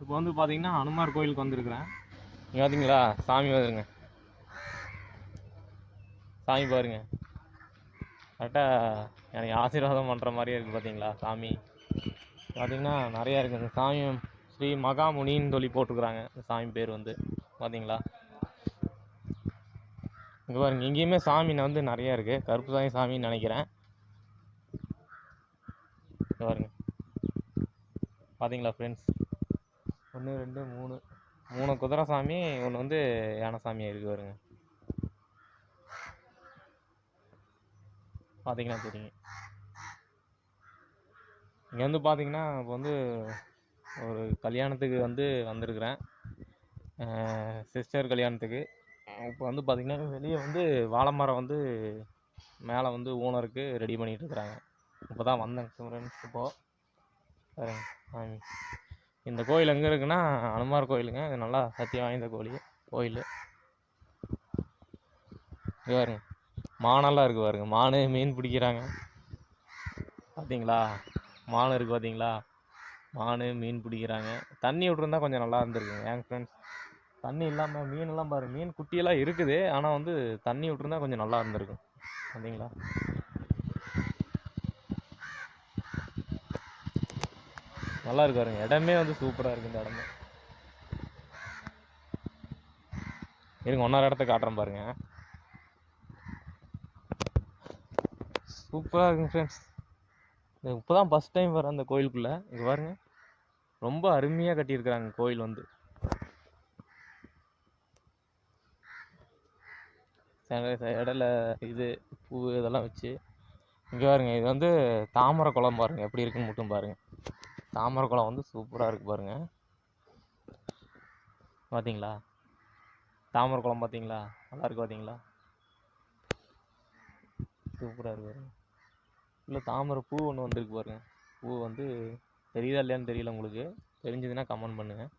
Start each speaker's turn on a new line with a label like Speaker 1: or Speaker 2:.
Speaker 1: இப்போ வந்து பார்த்தீங்கன்னா அனுமார் கோயிலுக்கு வந்திருக்கிறேன். இங்கே பார்த்தீங்களா சாமி வருங்க சாமி பாருங்க. கரெக்டாக எனக்கு ஆசீர்வாதம் பண்ணுற மாதிரியே இருக்குது பார்த்தீங்களா சாமி? பார்த்தீங்கன்னா நிறையா இருக்குது இந்த சாமி ஸ்ரீ மகாமுனின்னு சொல்லி போட்டிருக்கிறாங்க. இந்த சாமி பேர் வந்து. பார்த்தீங்களா இங்கே பாருங்க. இங்கேயுமே சாமி வந்து நிறையா இருக்குது கருப்பு சாமி சாமின்னு நினைக்கிறேன். இங்க பாருங்க. பார்த்தீங்களா ஃப்ரெண்ட்ஸ் ஒன்று ரெண்டு மூணு. மூணு குதிரை சாமி ஒன்று வந்து யானை சாமியாக இருக்குது வருங்க பார்த்தீங்கன்னா தெரியும். இங்கே வந்து பார்த்தீங்கன்னா இப்போ வந்து ஒரு கல்யாணத்துக்கு வந்து வந்திருக்கிறேன். சிஸ்டர் கல்யாணத்துக்கு. இப்போ வந்து பார்த்தீங்கன்னா வெளியே வந்து வாழை மரம் வந்து மேலே வந்து ஓனருக்கு ரெடி பண்ணிகிட்டு இருக்கிறாங்க. இப்போ தான் வந்தேன் ஃப்ரெண்ட்ஸ் இப்போது சரிங்க சாமி. இந்த கோயில் எங்கே இருக்குன்னா அனுமார் கோயிலுங்க. இது நல்லா சக்தி வாய்ந்த கோயில் கோயில். இங்கே பாருங்க. மானெல்லாம் இருக்குது பாருங்க. மான் மீன் பிடிக்கிறாங்க. பார்த்தீங்களா மான் இருக்குது பார்த்தீங்களா மான் மீன் பிடிக்கிறாங்க. தண்ணி விட்ருந்தா கொஞ்சம் நல்லா இருந்திருக்குங்க. ஏங்க ஃப்ரெண்ட்ஸ் தண்ணி இல்லாமல் மீனெல்லாம் பாருங்கள் மீன் குட்டியெல்லாம் இருக்குது. ஆனால் வந்து தண்ணி விட்ருந்தா கொஞ்சம் நல்லா இருந்திருக்கும். பார்த்தீங்களா நல்லா இருக்கு பாருங்க இடமே வந்து சூப்பராக இருக்கு இந்த இடமே. இருங்க ஒன்றரை இடத்த காட்டுறேன் பாருங்க. சூப்பராக இருக்குங்க ஃப்ரெண்ட்ஸ் இப்போ தான் ஃபஸ்ட் டைம் வரேன் அந்த கோயிலுக்குள்ளே. இங்கே பாருங்க. ரொம்ப அருமையாக கட்டியிருக்கிறாங்க கோயில் வந்து. இடையில இது பூ இதெல்லாம் வச்சு. இங்கே பாருங்க இது வந்து தாமரை குளம் பாருங்கள் எப்படி இருக்குன்னு மட்டும் பாருங்கள் தாமரை குளம் வந்து சூப்பராக இருக்குது பாருங்கள் பார்த்தீங்களா தாமரை குளம் பார்த்தீங்களா நல்லா இருக்கு பார்த்தீங்களா சூப்பராக இருக்கு பாருங்க. இல்லை தாமரை பூ ஒன்று வந்திருக்கு பாருங்க. பூ வந்து தெரியுதா இல்லையான்னு தெரியல உங்களுக்கு. தெரிஞ்சதுன்னா கமெண்ட் பண்ணுங்கள்